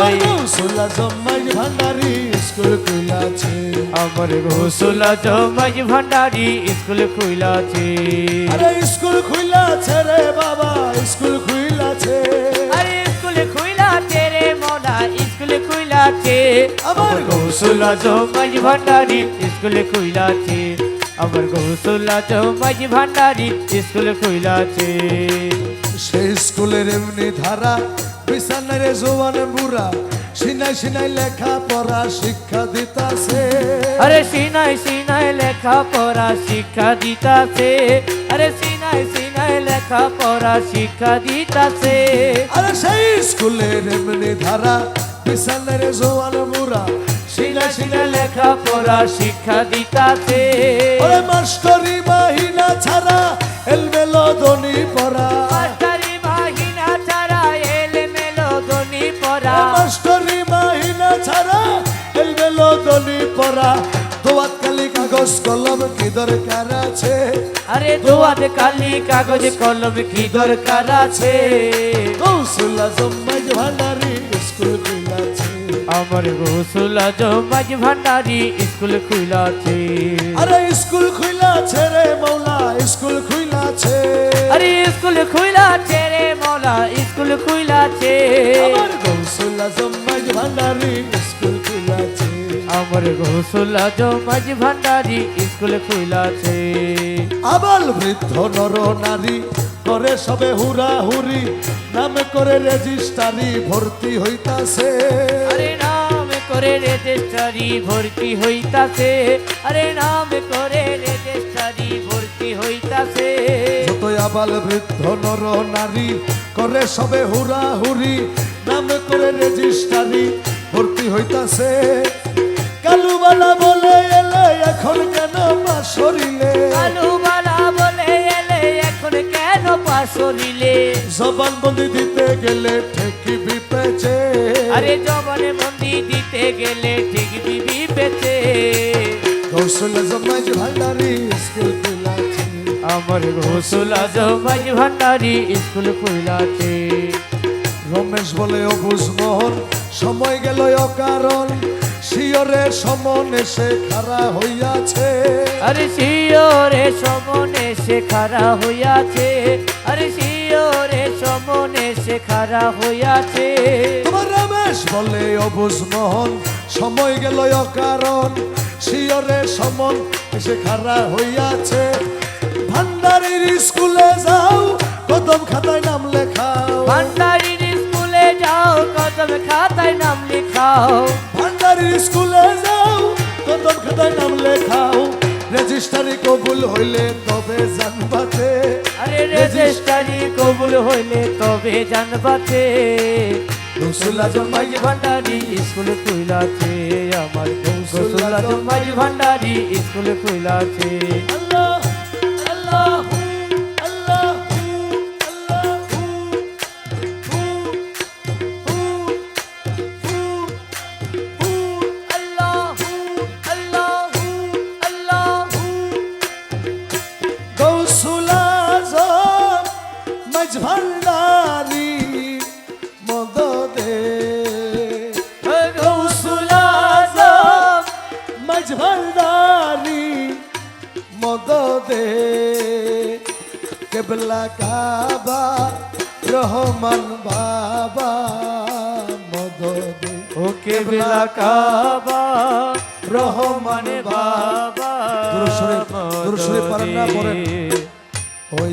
নাই। গৌসুলা জম্মাই ভান্ডারি স্কুল খুলাছে আমার ঘোষলা জমাই ভান্ডারি স্কুল খুইলাছে। আরে স্কুল খুলাছে রে বাবা স্কুল খুলাছে আরে স্কুল খুইলাছে রে মোলা স্কুল খুইলাছে। আমার ঘোষলা জমাই ভান্ডারি স্কুল খুইলাছে। আমার ঘোষলা জমাই ভান্ডারি স্কুল খুইলাছে। সেই স্কুলের এমনি ধারা বিছানায় রে জোয়ান বুড়া সিনাই সিনাই লেখা পড়া শিক্ষা দিতাছে। আরে সিনাই সিনাই লেখা পড়া শিক্ষা দিতাছে। আরে সিনাই সিনাই লেখা পড়া শিক্ষা দিতাছে। আরে সেই স্কুলের এমনি ধারা বিছানায় রে জোয়ান বুড়া সিনাই সিনাই লেখা পড়া শিক্ষা দিতাছে। ওরে মাস্টরি মাহিনা ছাড়া এলমেলো দনি পড়া। দনি পড়া। দোয়াত কালি কাগজ কলম কি দরকার আছে? আরে দোয়াত কালি কাগজ কলম কি দরকার আছে? কৌশলা জম্মাই ভান্ডারি স্কুল খুলাছে আমার গোসলা জমাজ ভান্ডারি স্কুল খুলাছে আরে স্কুল খুলাছে রে মৌলা স্কুল খুলাছে আরে স্কুল খুইলাছে রে মৌলা স্কুল খুইলাছে আমার ঘোষলা জমাজ ভান্ডারি স্কুল খুইলাছে। আবাল বৃদ্ধ নর নারী করে সবে হুরা হুরি নাম করে রেজিস্টারি ভর্তি হইতাছে। আরে নাম করে রেজিস্টারি ভর্তি হইতাছে। আরে নাম করে রেজিস্টারি ভর্তি হইতাছে। আবাল বৃদ্ধ নর নারী করে সবে হুরা হুরি নাম করে রেজিস্টারি ভর্তি হইতাছে। কালুবালা বলে এলে এখন কেন পাশরিলে কালুবালা বলে এলে এখন কেন পাশরিলে জবানবন্দি দিতে গেলে ঠেকিবি পেছে আরে জবানে বন্দি দিতে গেলে ঠিক বিবি পেছে কৌশল জমাই ভান্ডারি স্কুল খুলাছে আমার ঘোষলা জমাজ ভান্ডারি স্কুল খুইলাছে রমেশ বলে অবুজ মোহন সময় গেল অকারণ। শিয়রে সমন এসে খাড়া হইয়াছে। আরে শিওরে সমনে সে খারা হইয়াছে। আরে শিওরে সমনে সে খারা হইয়াছে। তোমার রমেশ বলে অবুজ মোহন সময় গেল অকারণ। শিয়রে সমন এসে খাড়া হইয়াছে। ভান্ডারির স্কুলে যাও কদম খাতায় নাম লেখাও। ভান্ডারির স্কুলে যাও কদম খাতায় নাম লিখাও। ভান্ডারির স্কুলে যাও কদম খাতায় নাম লেখাও। রেজিস্টারি কবুল হইলে তবে জানবাতে। আরে রেজিস্টারি কবুল হইলে তবে জানবাতে। রসুল্লাহ জন্মাই ভান্ডারি স্কুল খুইলাছে আমার গোসুল্লা মাঝ ভান্ডারি স্কুল আল্লাহ আল্লাহ। মাঝ ভান্ডারি মদদে গৌসুল আজম। মাঝ ভান্ডারি মদদে কেবলা কাবা রহমান বাবা মদদে ওকে বেলা কাবা রহমান বাবা দুরূদ শরীফ, দুরূদ শরীফ পড়েন না, পড়েন। ওই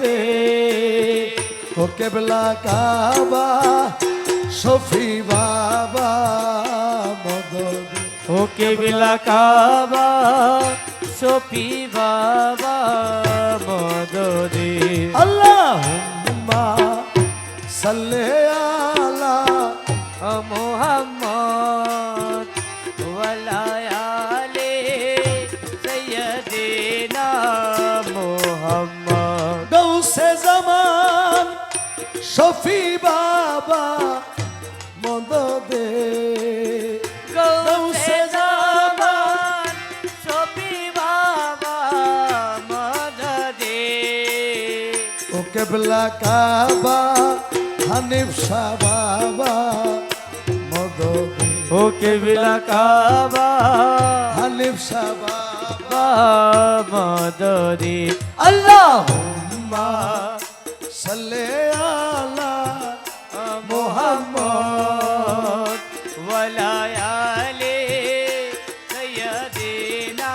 দে ও কেবলা কাবা সফি বাবা মদদ। ও কেবলা কাবা সফি বাবা মদদে। আল্লাহ সাল্লে শফি বাবা মদদে গৌসে জামান শফি বাবা মদদে ও কেবলা কাবা হানিফ শাহ বাবা মদদে ও কেবিলা কাবা হানিফ শাহ বাবা মদদে আল্লাহ সাল্লে আলা মোহাম্মদ ওয়ালায়ালে সৈয়দিনা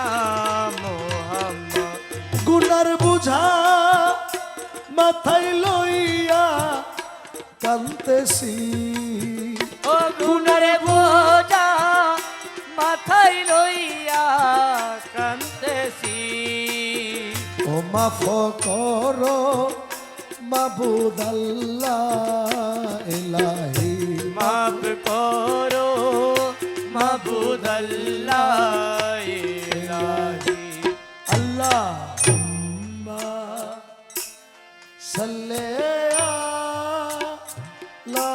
মোহাম্মদ। গুনার বুঝা মাথায় লইয়া কান্তেছি। ও গুণরে বোঝা মাথায় লইয়া কান্দেছি ও মাফ কর মাবুদ আল্লাহ এলাহি মাফ করো মাবুদ আল্লাহ এলাহি আল্লাহ সাল্লে লা